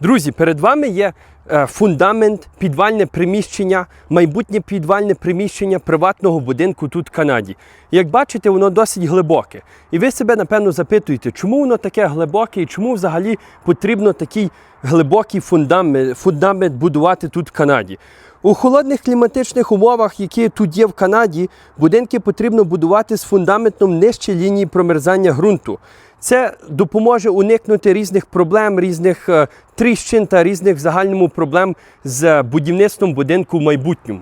Друзі, перед вами є е, фундамент, підвальне приміщення, майбутнє підвальне приміщення приватного будинку тут в Канаді. Як бачите, воно досить глибоке. І ви себе напевно запитуєте, чому воно таке глибоке і чому взагалі потрібно такий глибокий фундамент, фундамент будувати тут в Канаді. У холодних кліматичних умовах, які тут є в Канаді, будинки потрібно будувати з фундаментом нижче лінії промерзання ґрунту. Це допоможе уникнути різних проблем, різних е, тріщин та різних в загальному проблем з будівництвом будинку в майбутньому.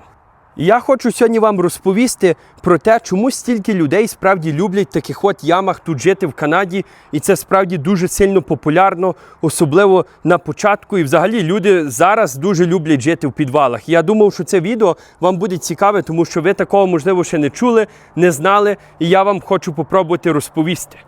Я хочу сьогодні вам розповісти про те, чому стільки людей справді люблять таких от ямах тут жити в Канаді, і це справді дуже сильно популярно, особливо на початку. І взагалі люди зараз дуже люблять жити в підвалах. Я думав, що це відео вам буде цікаве, тому що ви такого можливо ще не чули, не знали, і я вам хочу попробувати розповісти.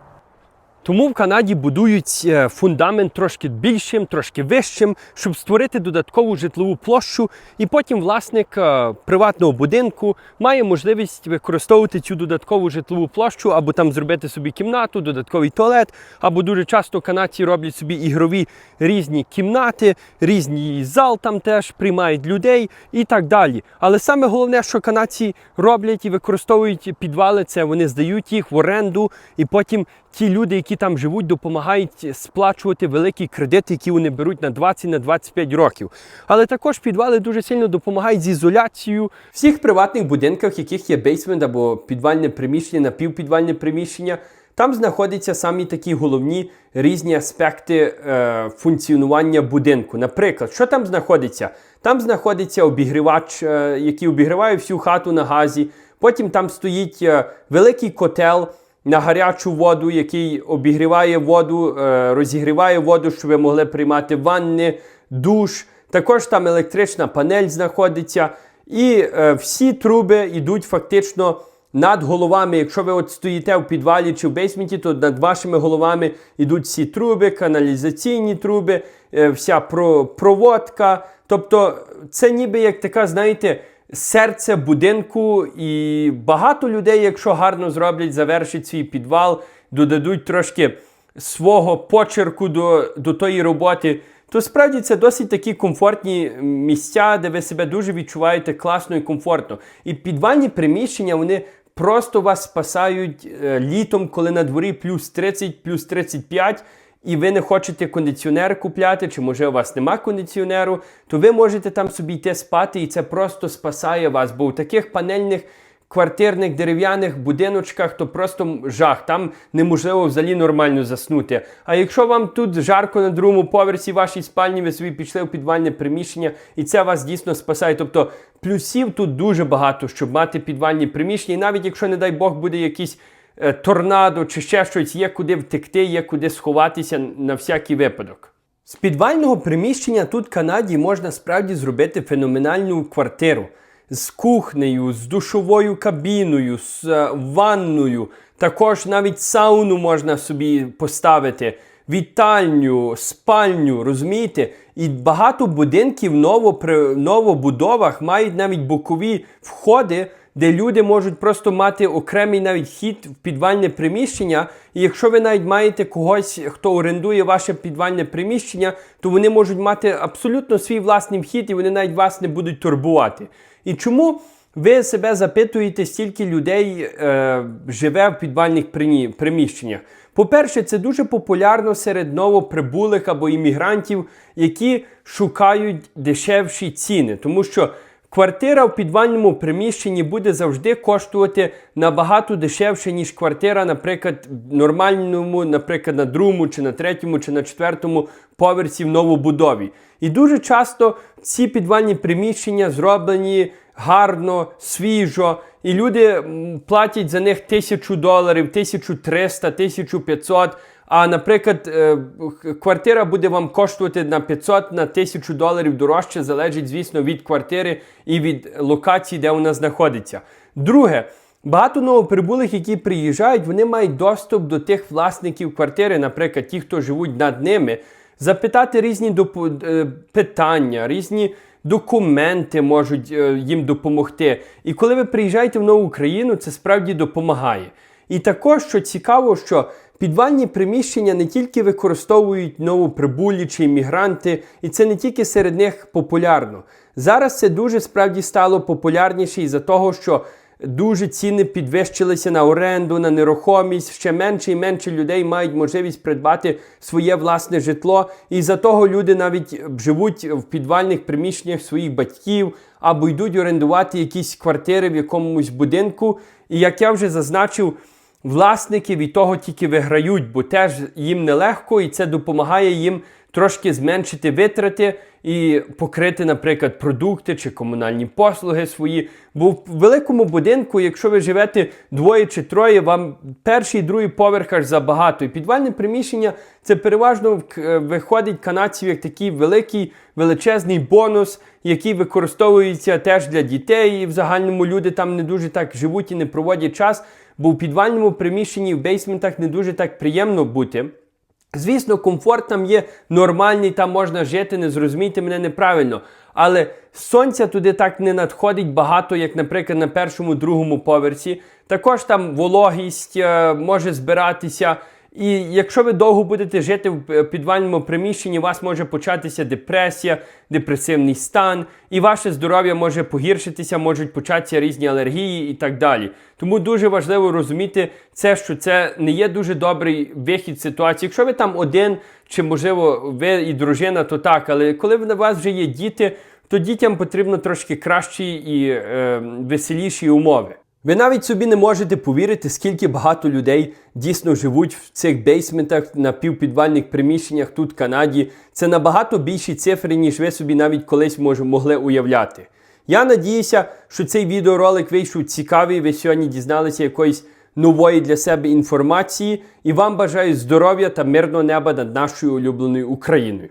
Тому в Канаді будують е, фундамент трошки більшим, трошки вищим, щоб створити додаткову житлову площу. І потім власник е, приватного будинку має можливість використовувати цю додаткову житлову площу або там зробити собі кімнату, додатковий туалет, або дуже часто канадці роблять собі ігрові різні кімнати, різні зал там теж приймають людей і так далі. Але саме головне, що канадці роблять і використовують підвали, це вони здають їх в оренду, і потім ті люди, які там живуть, допомагають сплачувати великі кредити, які вони беруть на 20 на 25 років. Але також підвали дуже сильно допомагають з ізоляцією. В всіх приватних будинках, в яких є бейсмент або підвальне приміщення, напівпідвальне приміщення. Там знаходяться самі такі головні різні аспекти е, функціонування будинку. Наприклад, що там знаходиться? Там знаходиться обігрівач, е, який обігріває всю хату на газі. Потім там стоїть е, великий котел на гарячу воду, який обігріває воду, е, розігріває воду, щоб ви могли приймати ванни, душ. Також там електрична панель знаходиться. І е, всі труби йдуть фактично над головами. Якщо ви от стоїте в підвалі чи в бейсменті, то над вашими головами йдуть всі труби, каналізаційні труби, е, вся проводка. Тобто це ніби як така, знаєте, серце будинку, і багато людей, якщо гарно зроблять, завершать свій підвал, додадуть трошки свого почерку до, до тої роботи, то справді це досить такі комфортні місця, де ви себе дуже відчуваєте класно і комфортно. І підвальні приміщення, вони просто вас спасають е, літом, коли на дворі плюс 30, плюс 35 і ви не хочете кондиціонер купляти, чи може у вас нема кондиціонеру, то ви можете там собі йти спати, і це просто спасає вас. Бо у таких панельних квартирних дерев'яних будиночках то просто жах. Там неможливо взагалі нормально заснути. А якщо вам тут жарко на другому поверсі вашій спальні, ви собі пішли в підвальне приміщення, і це вас дійсно спасає. Тобто плюсів тут дуже багато, щоб мати підвальні приміщення. І навіть якщо, не дай Бог, буде якийсь торнадо чи ще щось, є куди втекти, є куди сховатися на всякий випадок. З підвального приміщення тут в Канаді можна справді зробити феноменальну квартиру з кухнею, з душовою кабіною, з е, ванною. Також навіть сауну можна собі поставити, вітальню, спальню, розумієте? І багато будинків при новобудовах мають навіть бокові входи, де люди можуть просто мати окремий навіть хід в підвальне приміщення. І якщо ви навіть маєте когось, хто орендує ваше підвальне приміщення, то вони можуть мати абсолютно свій власний вхід, і вони навіть вас не будуть турбувати. І чому ви себе запитуєте, стільки людей е, живе в підвальних приміщеннях? По-перше, це дуже популярно серед новоприбулих або іммігрантів, які шукають дешевші ціни, тому що Квартира в підвальному приміщенні буде завжди коштувати набагато дешевше, ніж квартира, наприклад, в нормальному, наприклад, на другому, чи на третьому, чи на четвертому поверсі в новобудові. І дуже часто ці підвальні приміщення зроблені гарно, свіжо, і люди платять за них тисячу доларів, 1300, 1500. А, наприклад, е, квартира буде вам коштувати на 500 на 1000 доларів дорожче, залежить, звісно, від квартири і від локації, де вона знаходиться. Друге, багато новоприбулих, які приїжджають, вони мають доступ до тих власників квартири, наприклад, ті, хто живуть над ними, запитати різні допо- е, питання, різні документи можуть е, їм допомогти. І коли ви приїжджаєте в нову країну, це справді допомагає. І також, що цікаво, що підвальні приміщення не тільки використовують новоприбулі чи іммігранти, і це не тільки серед них популярно. Зараз це дуже справді стало популярніше із-за того, що дуже ціни підвищилися на оренду, на нерухомість. Ще менше і менше людей мають можливість придбати своє власне житло. І за того люди навіть живуть в підвальних приміщеннях своїх батьків або йдуть орендувати якісь квартири в якомусь будинку. І як я вже зазначив, власники від того тільки виграють, бо теж їм нелегко, і це допомагає їм трошки зменшити витрати і покрити, наприклад, продукти чи комунальні послуги свої. Бо в великому будинку, якщо ви живете двоє чи троє, вам перший і другий поверх аж забагато. І підвальне приміщення це переважно виходить канадців як такий великий величезний бонус, який використовується теж для дітей. І в загальному люди там не дуже так живуть і не проводять час, бо в підвальному приміщенні в бейсментах не дуже так приємно бути. Звісно, комфорт там є нормальний, там можна жити, не зрозумійте мене неправильно. Але сонця туди так не надходить багато, як, наприклад, на першому, другому поверсі. Також там вологість е, може збиратися. І якщо ви довго будете жити в е, підвальному приміщенні, у вас може початися депресія, депресивний стан, і ваше здоров'я може погіршитися, можуть початися різні алергії і так далі. Тому дуже важливо розуміти це, що це не є дуже добрий вихід з ситуації. Якщо ви там один, чи можливо ви і дружина, то так, але коли в вас вже є діти, то дітям потрібно трошки кращі і е, веселіші умови. Ви навіть собі не можете повірити, скільки багато людей дійсно живуть в цих бейсментах на півпідвальних приміщеннях тут в Канаді. Це набагато більші цифри, ніж ви собі навіть колись могли уявляти. Я надіюся, що цей відеоролик вийшов цікавий. Ви сьогодні дізналися якоїсь нової для себе інформації. І вам бажаю здоров'я та мирного неба над нашою улюбленою Україною.